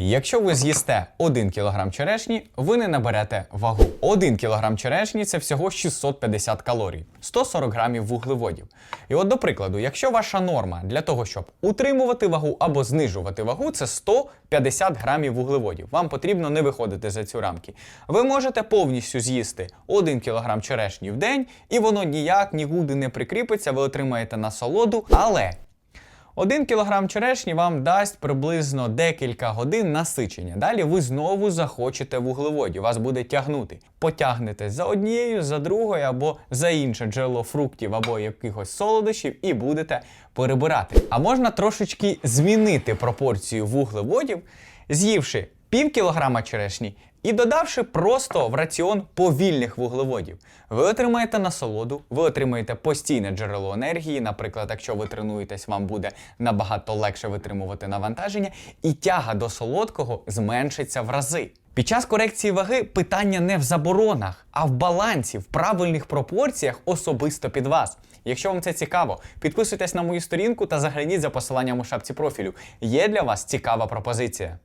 Якщо ви з'їсте 1 кг черешні, ви не наберете вагу. 1 кг черешні це всього 650 калорій, 140 грамів вуглеводів. І от, до прикладу, якщо ваша норма для того, щоб утримувати вагу або знижувати вагу, це 150 грамів вуглеводів. Вам потрібно не виходити за цю рамки. Ви можете повністю з'їсти 1 кг черешні в день, і воно ніяк нікуди не прикріпиться, ви отримаєте насолоду, але. Один кілограм черешні вам дасть приблизно декілька годин насичення. Далі ви знову захочете вуглеводів, вас буде тягнути. Потягнете за однією, за другою або за інше джерело фруктів або якихось солодощів і будете перебирати. А можна трошечки змінити пропорцію вуглеводів, з'ївши пів кілограма черешні і додавши просто в раціон повільних вуглеводів. Ви отримаєте насолоду, ви отримаєте постійне джерело енергії. Наприклад, якщо ви тренуєтесь, вам буде набагато легше витримувати навантаження, і тяга до солодкого зменшиться в рази. Під час корекції ваги питання не в заборонах, а в балансі, в правильних пропорціях особисто під вас. Якщо вам це цікаво, підписуйтесь на мою сторінку та загляніть за посиланням у шапці профілю. Є для вас цікава пропозиція.